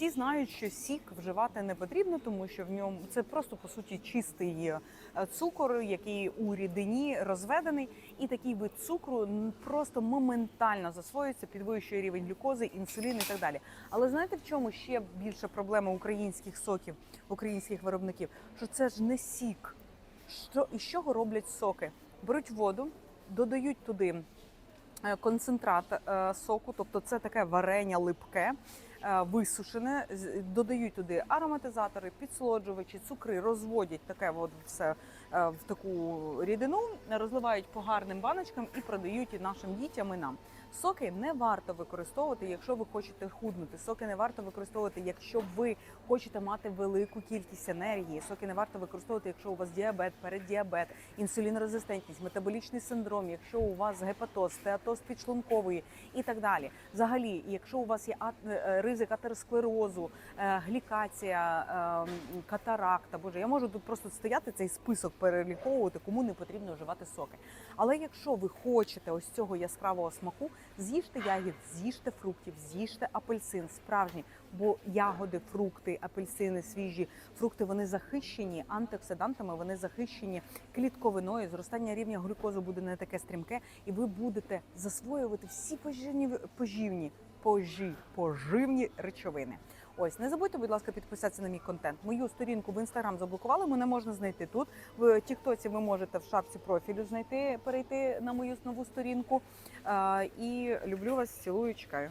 всі знають, що сік вживати не потрібно, тому що в ньому це просто по суті чистий е, цукор, який у рідині розведений, і такий вид цукру просто моментально засвоюється, підвищує рівень глюкози, інсулін і так далі. Але знаєте, в чому ще більша проблема українських соків, українських виробників? Що це ж не сік. Що із чого роблять соки? Беруть воду, додають туди е, концентрат е, соку, тобто це таке варення липке. Е, Висушене, додають туди ароматизатори, підсолоджувачі, цукри, розводять таке от все е, в таку рідину, розливають по гарним баночкам і продають і нашим дітям і нам. Соки не варто використовувати, якщо ви хочете худнути. Соки не варто використовувати, якщо ви хочете мати велику кількість енергії. Соки не варто використовувати, якщо у вас діабет, переддіабет, інсулінорезистентність, метаболічний синдром, якщо у вас гепатоз, стеатоз підшлункової і так далі. Взагалі, якщо у вас є е, ризик атеросклерозу, е, глікація, е, катаракта, боже, я можу тут просто стояти цей список переліковувати, кому не потрібно вживати соки. Але якщо ви хочете ось цього яскравого смаку, з'їжте ягід, з'їжте фруктів, з'їжте апельсин, справжні, бо ягоди, фрукти, апельсини, свіжі фрукти вони захищені антиоксидантами, вони захищені клітковиною. Зростання рівня глюкози буде не таке стрімке, і ви будете засвоювати всі поживні поживні пожі, поживні речовини. Ось не забудьте, будь ласка, підписатися на мій контент. Мою сторінку в інстаграм заблокували. Мене можна знайти тут. В Тіктоці ви можете в шапці профілю знайти, перейти на мою нову сторінку. І люблю вас, цілую, чекаю.